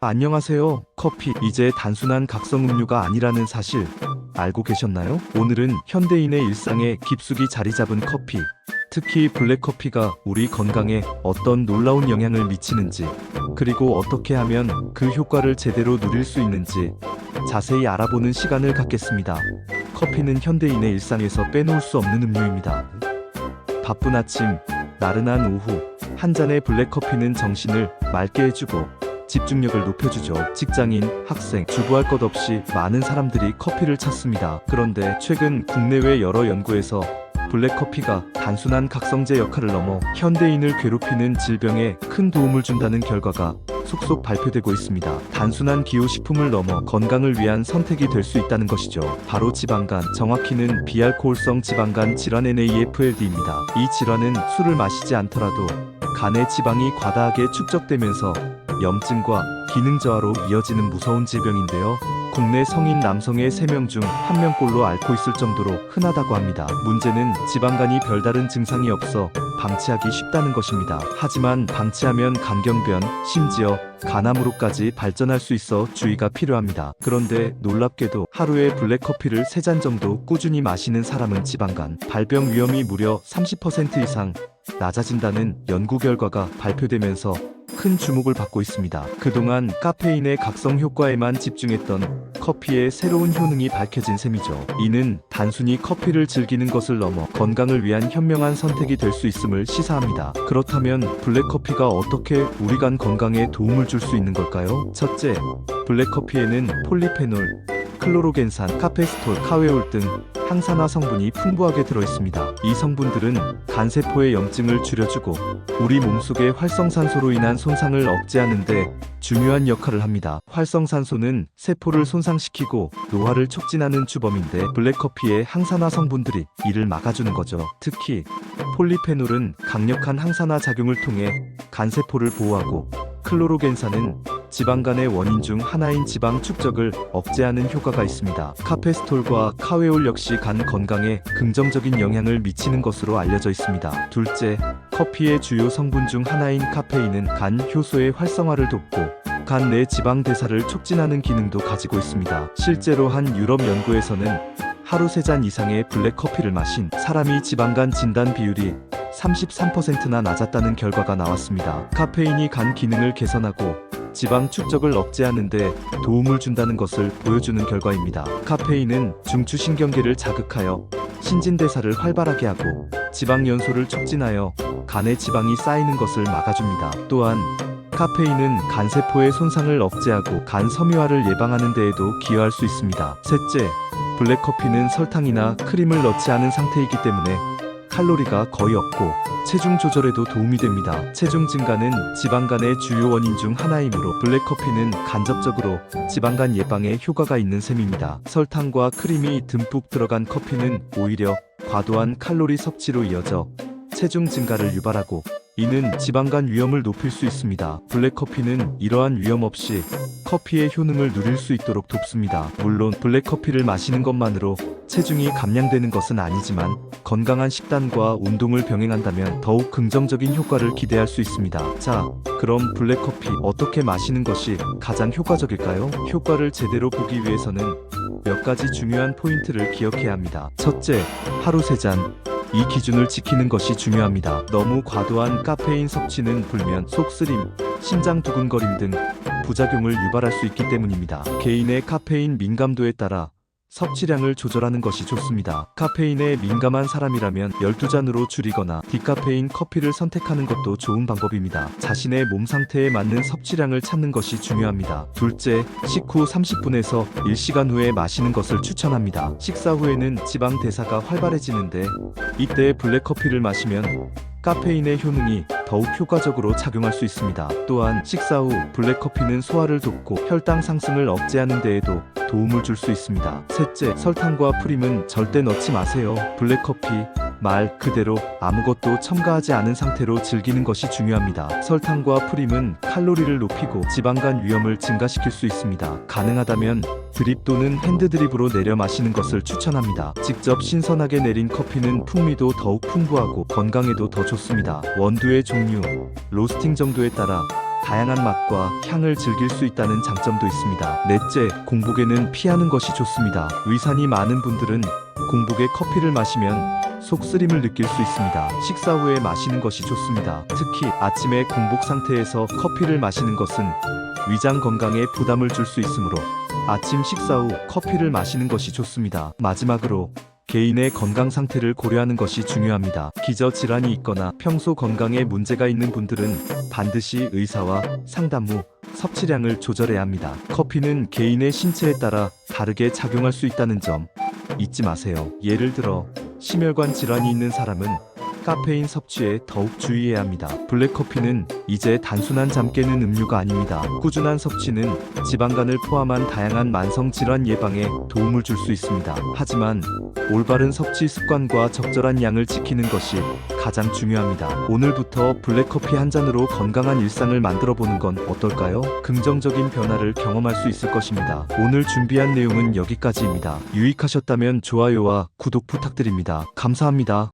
안녕하세요. 커피 이제 단순한 각성 음료가 아니라는 사실 알고 계셨나요? 오늘은 현대인의 일상에 깊숙이 자리 잡은 커피, 특히 블랙커피가 우리 건강에 어떤 놀라운 영향을 미치는지, 그리고 어떻게 하면 그 효과를 제대로 누릴 수 있는지 자세히 알아보는 시간을 갖겠습니다. 커피는 현대인의 일상에서 빼놓을 수 없는 음료입니다. 바쁜 아침, 나른한 오후, 한 잔의 블랙커피는 정신을 맑게 해주고 집중력을 높여주죠. 직장인, 학생, 주부할 것 없이 많은 사람들이 커피를 찾습니다. 그런데 최근 국내외 여러 연구에서 블랙커피가 단순한 각성제 역할을 넘어 현대인을 괴롭히는 질병에 큰 도움을 준다는 결과가 속속 발표되고 있습니다. 단순한 기호식품을 넘어 건강을 위한 선택이 될 수 있다는 것이죠. 바로 지방간, 정확히는 비알코올성 지방간 질환 NAFLD입니다. 이 질환은 술을 마시지 않더라도 간의 지방이 과다하게 축적되면서 염증과 기능 저하로 이어지는 무서운 질병인데요. 국내 성인 남성의 3명 중 1명꼴로 앓고 있을 정도로 흔하다고 합니다. 문제는 지방간이 별다른 증상이 없어 방치하기 쉽다는 것입니다. 하지만 방치하면 간경변, 심지어 간암으로까지 발전할 수 있어 주의가 필요합니다. 그런데 놀랍게도 하루에 블랙커피를 3잔 정도 꾸준히 마시는 사람은 지방간, 발병 위험이 무려 30% 이상 낮아진다는 연구 결과가 발표되면서 큰 주목을 받고 있습니다. 그동안 카페인의 각성 효과에만 집중했던 커피의 새로운 효능이 밝혀진 셈이죠. 이는 단순히 커피를 즐기는 것을 넘어 건강을 위한 현명한 선택이 될 수 있음을 시사합니다. 그렇다면 블랙커피가 어떻게 우리 간 건강에 도움을 줄 수 있는 걸까요? 첫째, 블랙커피에는 폴리페놀, 클로로겐산, 카페스톨, 카웨올 등 항산화 성분이 풍부하게 들어있습니다. 이 성분들은 간세포의 염증을 줄여주고 우리 몸속의 활성산소로 인한 손상을 억제하는데 중요한 역할을 합니다. 활성산소는 세포를 손상시키고 노화를 촉진하는 주범인데 블랙커피의 항산화 성분들이 이를 막아주는 거죠. 특히 폴리페놀은 강력한 항산화 작용을 통해 간세포를 보호하고 클로로겐산은 지방간의 원인 중 하나인 지방 축적을 억제하는 효과가 있습니다. 카페스톨과 카웨올 역시 간 건강에 긍정적인 영향을 미치는 것으로 알려져 있습니다. 둘째, 커피의 주요 성분 중 하나인 카페인은 간 효소의 활성화를 돕고 간 내 지방 대사를 촉진하는 기능도 가지고 있습니다. 실제로 한 유럽 연구에서는 하루 3잔 이상의 블랙 커피를 마신 사람이 지방간 진단 비율이 33%나 낮았다는 결과가 나왔습니다. 카페인이 간 기능을 개선하고 지방 축적을 억제하는 데 도움을 준다는 것을 보여주는 결과입니다. 카페인은 중추신경계를 자극하여 신진대사를 활발하게 하고 지방 연소를 촉진하여 간에 지방이 쌓이는 것을 막아줍니다. 또한 카페인은 간세포의 손상을 억제하고 간 섬유화를 예방하는 데에도 기여할 수 있습니다. 셋째, 블랙커피는 설탕이나 크림을 넣지 않은 상태이기 때문에 칼로리가 거의 없고 체중 조절에도 도움이 됩니다. 체중 증가는 지방간의 주요 원인 중 하나이므로 블랙커피는 간접적으로 지방간 예방에 효과가 있는 셈입니다. 설탕과 크림이 듬뿍 들어간 커피는 오히려 과도한 칼로리 섭취로 이어져 체중 증가를 유발하고 이는 지방간 위험을 높일 수 있습니다. 블랙커피는 이러한 위험 없이 커피의 효능을 누릴 수 있도록 돕습니다. 물론 블랙커피를 마시는 것만으로 체중이 감량되는 것은 아니지만 건강한 식단과 운동을 병행한다면 더욱 긍정적인 효과를 기대할 수 있습니다. 자, 그럼 블랙커피 어떻게 마시는 것이 가장 효과적일까요? 효과를 제대로 보기 위해서는 몇 가지 중요한 포인트를 기억해야 합니다. 첫째, 하루 3잔. 이 기준을 지키는 것이 중요합니다. 너무 과도한 카페인 섭취는 불면, 속쓰림, 심장 두근거림 등 부작용을 유발할 수 있기 때문입니다. 개인의 카페인 민감도에 따라 섭취량을 조절하는 것이 좋습니다. 카페인에 민감한 사람이라면 12잔으로 줄이거나 디카페인 커피를 선택하는 것도 좋은 방법입니다. 자신의 몸 상태에 맞는 섭취량을 찾는 것이 중요합니다. 둘째, 식후 30분에서 1시간 후에 마시는 것을 추천합니다. 식사 후에는 지방 대사가 활발해지는데 이때 블랙커피를 마시면 카페인의 효능이 더욱 효과적으로 작용할 수 있습니다. 또한 식사 후 블랙커피는 소화를 돕고 혈당 상승을 억제하는 데에도 도움을 줄 수 있습니다. 셋째, 설탕과 프림은 절대 넣지 마세요. 블랙커피 말 그대로 아무것도 첨가하지 않은 상태로 즐기는 것이 중요합니다. 설탕과 프림은 칼로리를 높이고 지방간 위험을 증가시킬 수 있습니다. 가능하다면 드립 또는 핸드 드립으로 내려 마시는 것을 추천합니다. 직접 신선하게 내린 커피는 풍미도 더욱 풍부하고 건강에도 더 좋습니다. 원두의 종류, 로스팅 정도에 따라 다양한 맛과 향을 즐길 수 있다는 장점도 있습니다. 넷째, 공복에는 피하는 것이 좋습니다. 위산이 많은 분들은 공복에 커피를 마시면 속쓰림을 느낄 수 있습니다. 식사 후에 마시는 것이 좋습니다. 특히 아침에 공복 상태에서 커피를 마시는 것은 위장 건강에 부담을 줄 수 있으므로 아침 식사 후 커피를 마시는 것이 좋습니다. 마지막으로 개인의 건강 상태를 고려하는 것이 중요합니다. 기저 질환이 있거나 평소 건강에 문제가 있는 분들은 반드시 의사와 상담 후 섭취량을 조절해야 합니다. 커피는 개인의 신체에 따라 다르게 작용할 수 있다는 점 잊지 마세요. 예를 들어 심혈관 질환이 있는 사람은 카페인 섭취에 더욱 주의해야 합니다. 블랙커피는 이제 단순한 잠 깨는 음료가 아닙니다. 꾸준한 섭취는 지방간을 포함한 다양한 만성 질환 예방에 도움을 줄 수 있습니다. 하지만 올바른 섭취 습관과 적절한 양을 지키는 것이 가장 중요합니다. 오늘부터 블랙커피 한 잔으로 건강한 일상을 만들어 보는 건 어떨까요? 긍정적인 변화를 경험할 수 있을 것입니다. 오늘 준비한 내용은 여기까지입니다. 유익하셨다면 좋아요와 구독 부탁드립니다. 감사합니다.